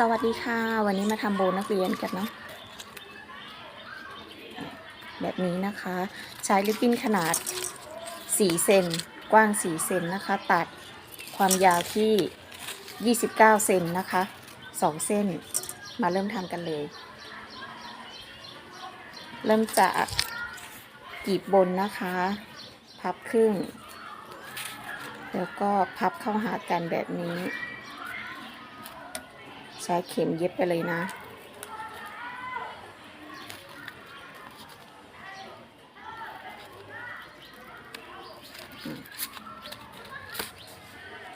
สวัสดีค่ะ วันนี้มาทำโบนักเรียนกันเนาะแบบนี้นะคะ ใช้ลิปบิ้นขนาด 4 เซนกว้าง 4 เซนนะคะ ตัดความยาวที่ 29 เซนนะคะ 2 เส้นมาเริ่มทำกันเลย เริ่มจากกีบบนนะคะ พับครึ่ง แล้วก็พับเข้าหากันแบบนี้ ใช้เข็มเย็บไปเลยนะ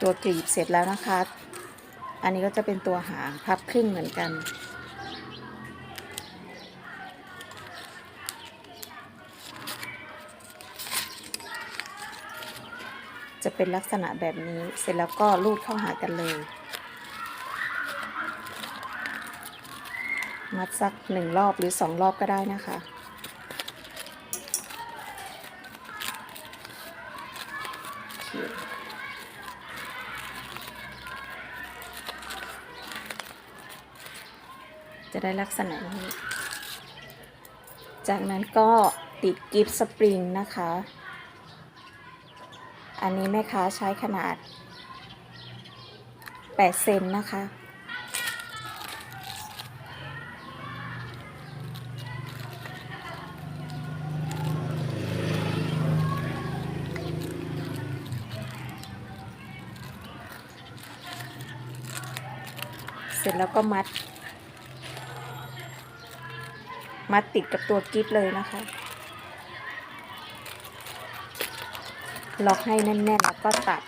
ตัวกรีบเสร็จแล้วนะคะ อันนี้ก็จะเป็นตัวหางพับครึ่งเหมือนกัน จะเป็นลักษณะแบบนี้ เสร็จแล้วก็ลูดเข้าหากันเลย มัดสักหนึ่งรอบหรือสองรอบก็ได้นะคะ จะได้ลักษณะนี้ จากนั้นก็ติดกิฟต์สปริงนะคะ อันนี้แม่ค้าใช้ขนาด 8 เซนนะคะ เสร็จแล้วก็มัด มัดติดกับตัวกิฟต์เลยนะคะ ล็อกให้แน่น ๆ แล้วก็ตัด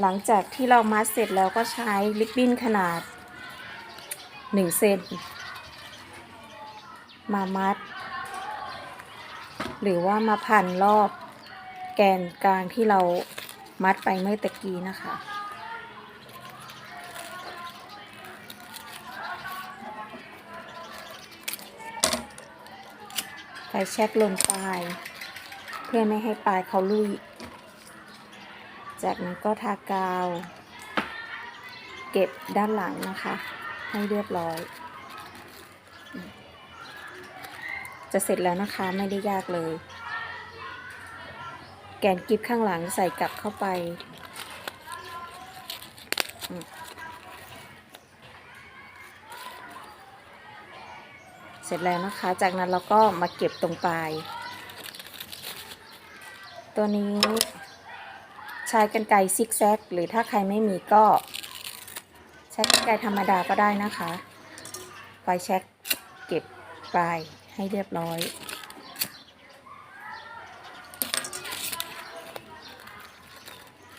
หลังจากที่เรามัดเสร็จแล้วก็ใช้ลิปบิ้นขนาด1เซนมามัด หรือว่ามาพันรอบแกนกลางที่เรา มัดไปเมื่อตะกี้นะคะไปแช็คลงปลาย เพื่อไม่ให้ปลายเขาลุย จากนั้นก็ทากาว เก็บด้านหลังนะคะ ให้เรียบร้อย จะเสร็จแล้วนะคะไม่ได้ยากเลย แกนกิฟข้างหลังใส่กลับเข้าไป เสร็จแล้วนะคะ จากนั้นเราก็มาเก็บตรงปลาย ตัวนี้ใช้กันไกซิกแซก หรือถ้าใครไม่มีก็ ใช้กันไกธรรมดาก็ได้นะคะไฟแช็กเก็บปลายให้เรียบร้อย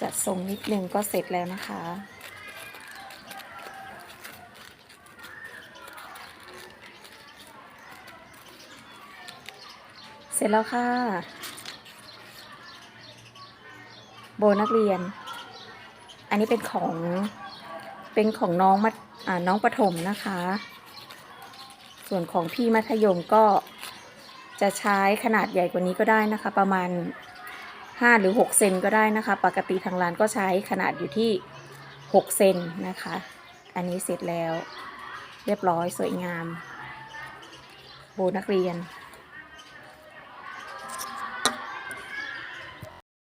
จัดทรงนิดนึงก็เสร็จแล้วนะคะ เสร็จแล้วค่ะ โบนักเรียน อันนี้เป็นของเป็นของน้องมัธอ่าน้องประถมนะคะ ส่วนของพี่มัธยมก็จะใช้ขนาดใหญ่กว่านี้ก็ได้นะคะ ประมาณ 5 หรือ 6 เซนก็ได้นะคะ ปกติทางร้านก็ใช้ขนาดอยู่ที่ 6 เซนนะคะ อันนี้เสร็จแล้ว เรียบร้อยสวยงาม โบนักเรียน